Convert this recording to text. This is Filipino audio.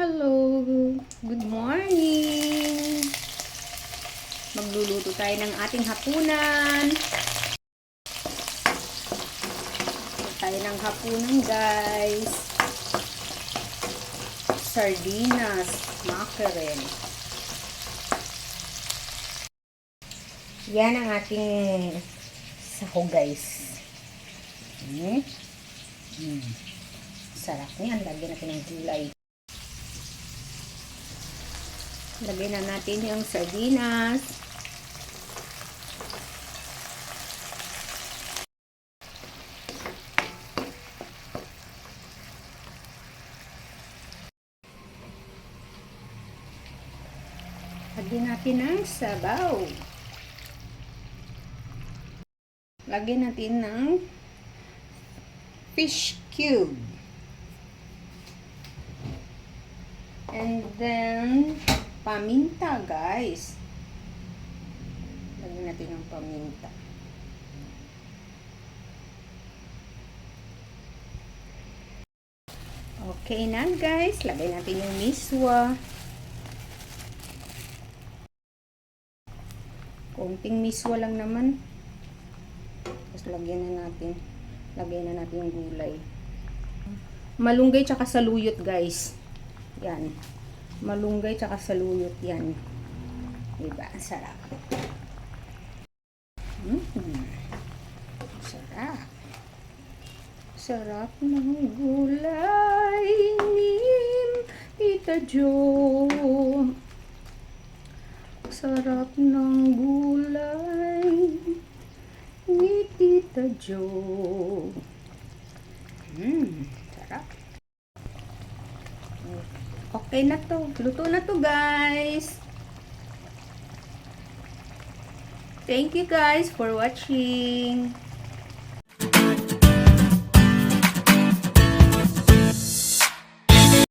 Hello! Good morning! Magluluto tayo ng ating hapunan. Magluluto tayo ng hapunan, guys. Sardinas, mackerel. Yan ang ating sako, guys. Hmm. Hmm. Sarap niyan. Lagyan natin ng gulay. Lagyan na natin yung sardinas. Lagyan natin ng sabaw. Lagyan natin ng fish cube. And then, paminta, guys. Lagyan natin ng paminta. Okay na, guys. Lagay natin yung miswa. Konting miswa lang naman. Tapos lagyan na natin. Lagyan na natin yung gulay. Malunggay tsaka saluyot, guys. Yan. Malunggay tsaka saluyot yan. Diba? Ang sarap. Mm. Sarap. Sarap ng gulay ni Tita Jo. Sarap ng gulay ni Tita Jo. Mm, sarap. Okay na to. Luto na to, guys. Thank you guys for watching.